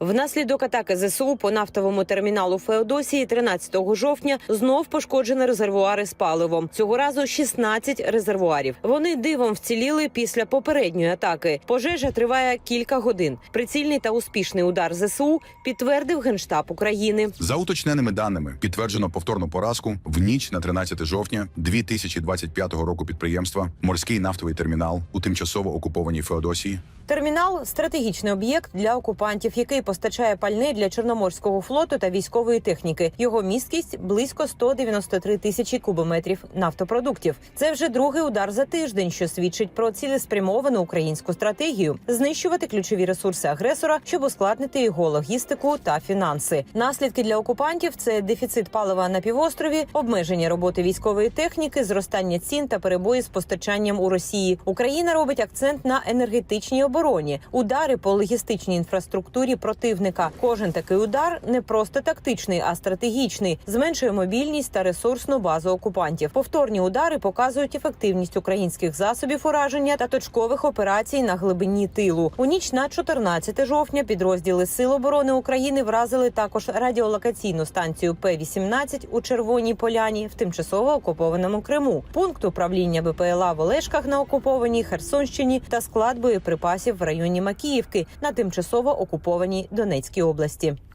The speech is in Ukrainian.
Внаслідок атаки ЗСУ по нафтовому терміналу Феодосії 13 жовтня знов пошкоджені резервуари з паливом. Цього разу 16 резервуарів. Вони дивом вціліли після попередньої атаки. Пожежа триває кілька годин. Прицільний та успішний удар ЗСУ підтвердив генштаб України. За уточненими даними підтверджено повторну поразку в ніч на 13 жовтня 2025 року підприємства Морський нафтовий термінал у тимчасово окупованій Феодосії. Термінал стратегічний об'єкт для окупантів, який постачає пальне для чорноморського флоту та військової техніки. Його місткість близько 193 тисячі кубометрів нафтопродуктів. Це вже другий удар за тиждень, що свідчить про цілеспрямовану українську стратегію знищувати ключові ресурси агресора, щоб ускладнити його логістику та фінанси. Наслідки для окупантів це дефіцит палива на півострові, обмеження роботи військової техніки, зростання цін та перебої з постачанням у Росії. Україна робить акцент на енергетичній обороні, удари по логістичній інфраструктурі противника. Кожен такий удар не просто тактичний, а стратегічний, зменшує мобільність та ресурсну базу окупантів. Повторні удари показують ефективність українських засобів ураження та точкових операцій на глибині тилу. У ніч на 14 жовтня підрозділи Сил оборони України вразили також радіолокаційну станцію П-18 у Червоній Поляні в тимчасово окупованому Криму, пункт управління БПЛА в Олешках на окупованій Херсонщині та склад боєприпасів в районі Макіївки на тимчасово окупованій Донецькій області.